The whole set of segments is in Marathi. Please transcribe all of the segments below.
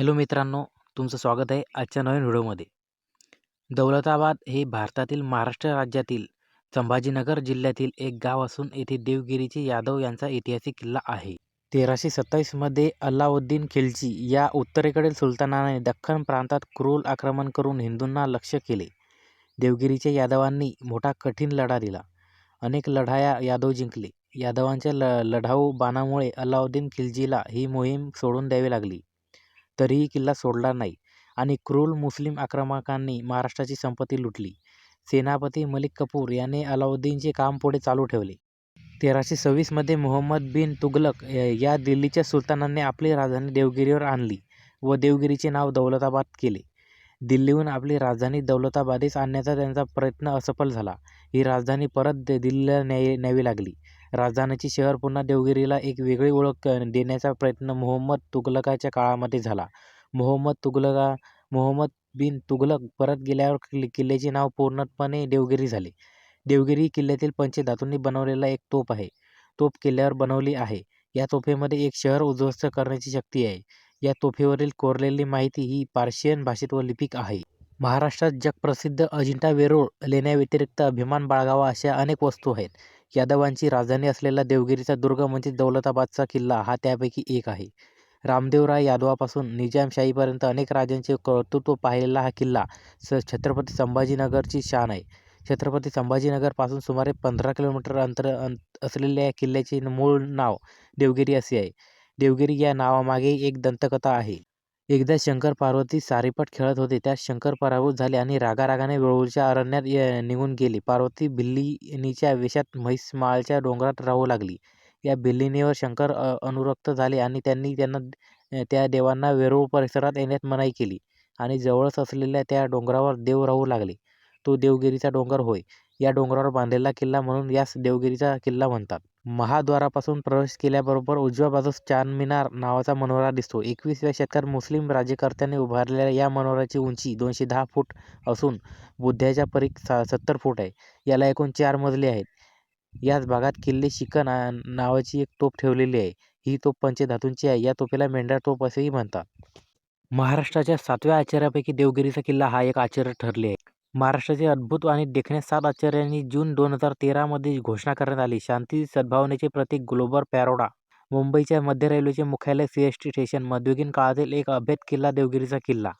हॅलो मित्रांनो तुमचं स्वागत आहे आजच्या नवीन व्हिडिओमध्ये. दौलताबाद हे भारतातील महाराष्ट्र राज्यातील संभाजीनगर जिल्ह्यातील एक गाव असून येथे देवगिरीचे यादव यांचा ऐतिहासिक किल्ला आहे. तेराशे सत्तावीसमध्ये अल्लाउद्दीन खिलजी या उत्तरेकडील सुलतानाने दख्खन प्रांतात क्रूर आक्रमण करून हिंदूंना लक्ष्य केले. देवगिरीच्या यादवांनी मोठा कठीण लढा दिला. अनेक लढाया यादव जिंकले. यादवांच्या ल लढाऊ बाणामुळे अल्लाउद्दीन खिलजीला ही मोहीम सोडून द्यावी लागली. तरीही किल्ला सोडला नाही आणि क्रूर मुस्लिम आक्रमकांनी महाराष्ट्राची संपत्ती लुटली. सेनापती मलिक कपूर याने अलाउद्दीनचे काम पुढे चालू ठेवले. तेराशे सव्वीसमध्ये मोहम्मद बिन तुघलक या दिल्लीच्या सुलतानाने आपली राजधानी देवगिरीवर आणली व देवगिरीचे नाव दौलताबाद केले. दिल्लीहून आपली राजधानी दौलताबादेस आणण्याचा त्यांचा प्रयत्न असफल झाला. ही राजधानी परत दिल्लीला न्याय न्यावी लागली. राजधानीचे शहर पुन्हा देवगिरीला एक वेगळी ओळख देण्याचा प्रयत्न मोहम्मद तुघलकाच्या काळामध्ये झाला. मोहम्मद तुघलका मोहम्मद बिन तुघलक परत गेल्यावर कि किल्ल्याचे नाव पूर्णपणे देवगिरी झाले. देवगिरी किल्ल्यातील पंचधातूंनी बनवलेला एक तोफ आहे. तोफ किल्ल्यावर बनवली आहे. या तोफेमध्ये एक शहर उद्ध्वस्त करण्याची शक्ती आहे. या तोफेवरील कोरलेली माहिती ही पार्शियन भाषेत व लिपिक आहे. महाराष्ट्रात जगप्रसिद्ध अजिंठा वेरूळ लेण्याव्यतिरिक्त अभिमान बाळगावा अशा अनेक वस्तू आहेत. यादवांची राजधानी असलेला देवगिरीचा दुर्ग म्हणजे दौलताबादचा किल्ला हा त्यापैकी एक आहे. रामदेवराय यादवापासून निजामशाहीपर्यंत अनेक राजांचे कर्तृत्व पाहिलेला हा किल्ला स छत्रपती संभाजीनगरची शान आहे. छत्रपती संभाजीनगरपासून सुमारे पंधरा किलोमीटर अंतर अंत असलेल्या या किल्ल्याचे मूळ नाव देवगिरी असे आहे. देवगिरी या नावामागे एक दंतकथा आहे. एकदा शंकर पार्वती सारीपाट खेळत होते त्यात शंकर पराभूत झाले आणि रागारागाने वेळूळच्या अरण्यात निघून गेले. पार्वती भिल्लीनीच्या वेशात म्हैसमाळच्या डोंगरात राहू लागली. या भिल्लिणीवर शंकर अनुरक्त झाले आणि त्यांनी त्यांना त्या देवांना वेरूळ परिसरात येण्यात मनाई केली आणि जवळच असलेल्या त्या डोंगरावर देव राहू लागले. तो देवगिरीचा डोंगर होय. या डोंगरावर बांधलेला किल्ला म्हणून यास देवगिरीचा किल्ला म्हणतात. महाद्वारापासून प्रवेश केल्याबरोबर उजव्या बाजूस चारमिनार नावाचा मनोरा दिसतो. एकविसाव्या शतकात मुस्लिम राज्यकर्त्यांनी उभारलेल्या या मनोऱ्याची उंची दोनशे दहा फूट असून बुद्ध्याच्या परीख सा सत्तर फूट आहे. याला एकूण चार मजले आहेत. याच भागात किल्ले शिकन नावाची एक तोफ ठेवलेली आहे. ही तोफ पंचधातूंची आहे. या तोफेला मेंढरा तोफ असेही म्हणतात. महाराष्ट्राच्या सातव्या आश्चर्यापैकी देवगिरीचा किल्ला हा एक आश्चर्य ठरले आहे महाराष्ट्राचे अद्भुत आणि देखणे सात आचार्यांनी जून दोन हजार तेरामध्ये घोषणा करण्यात आली. शांती सद्भावनेचे प्रतीक ग्लोबल पॅरोडा. मुंबईच्या मध्य रेल्वेचे मुख्यालय सी एस टी स्टेशन. मध्ययुगीन काळातील एक अभेद किल्ला देवगिरीचा किल्ला.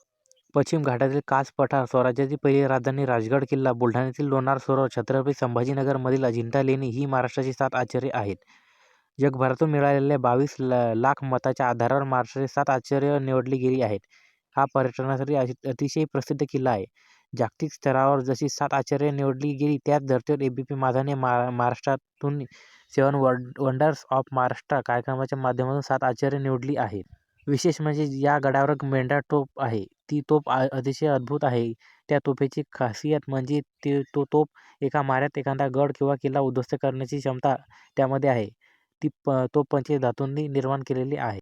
पश्चिम घाटातील कास पठार स्वराज्याची पहिली राजधानी राजगड किल्ला. बुलढाण्यातील लोणार सरोवर छत्रपती संभाजीनगरमधील अजिंठा लेणी ही महाराष्ट्राची सात आश्चर्य आहेत. जगभरातून मिळालेल्या बावीस लाख मताच्या आधारावर महाराष्ट्राची सात आश्चर्य निवडली गेली आहेत. हा पर्यटनासाठी अतिशय प्रसिद्ध किल्ला आहे. जागतिक स्तरावर जशी सात आश्चर्य निवडली गेली त्याच धर्तीवर ए बी पी माझाने मा महाराष्ट्रातून सेवन वंडर्स ऑफ महाराष्ट्र कार्यक्रमाच्या माध्यमातून सात आश्चर्य निवडली आहेत विशेष म्हणजे या गडावर मेंढरा तोफ आहे. ती तोफ अतिशय अद्भुत आहे. त्या तोफेची खासियत म्हणजे ते तो तोफ एका माऱ्यात एखादा गड किंवा किल्ला उद्ध्वस्त करण्याची क्षमता त्यामध्ये आहे. ती प तोफ पंचधातूंनी निर्माण केलेली आहे.